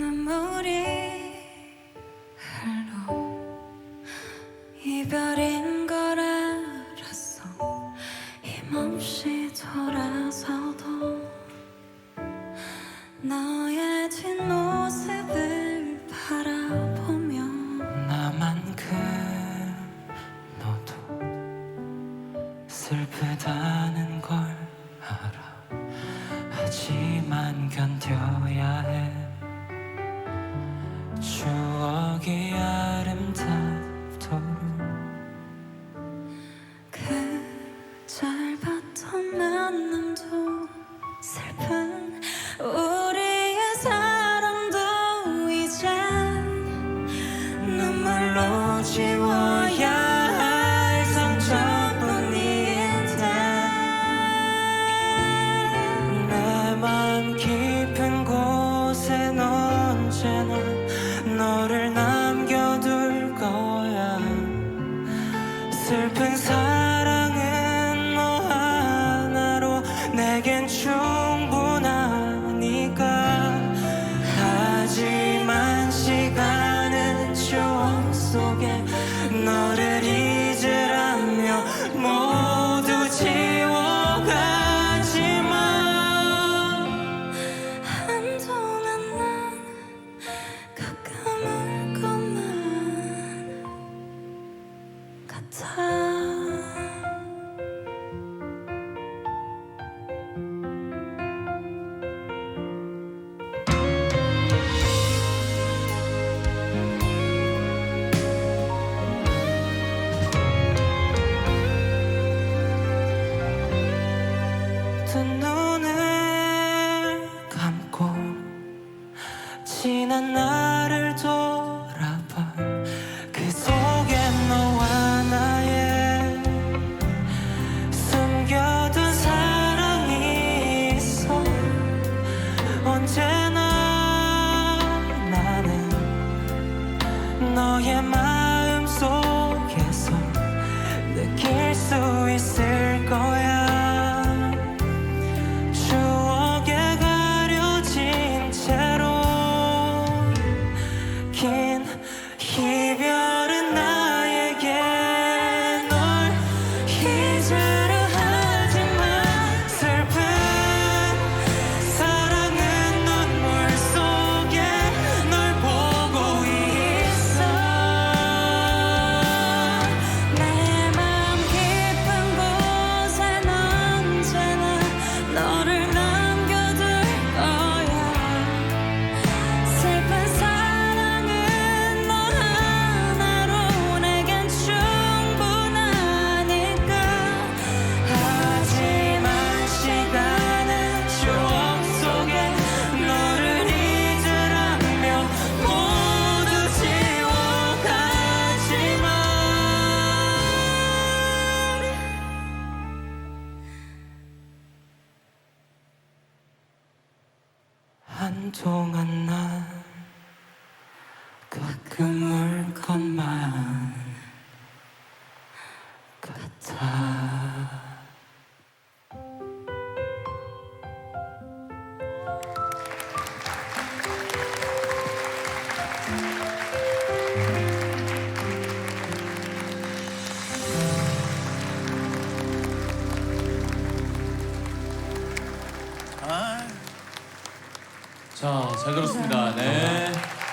눈물이 흘러 이별인 걸 알았어. 힘없이 돌아서도 너의 뒷모습을 바라보며 나만큼 너도 슬프다는 걸 알아. 하지만 견뎌 너를 남겨둘 거야. 슬픈 사랑은 너 하나로 내겐 주 눈을 감고 지난 날을 동안 난 가끔 울 것만 같아. 자, 잘 들었습니다. 네.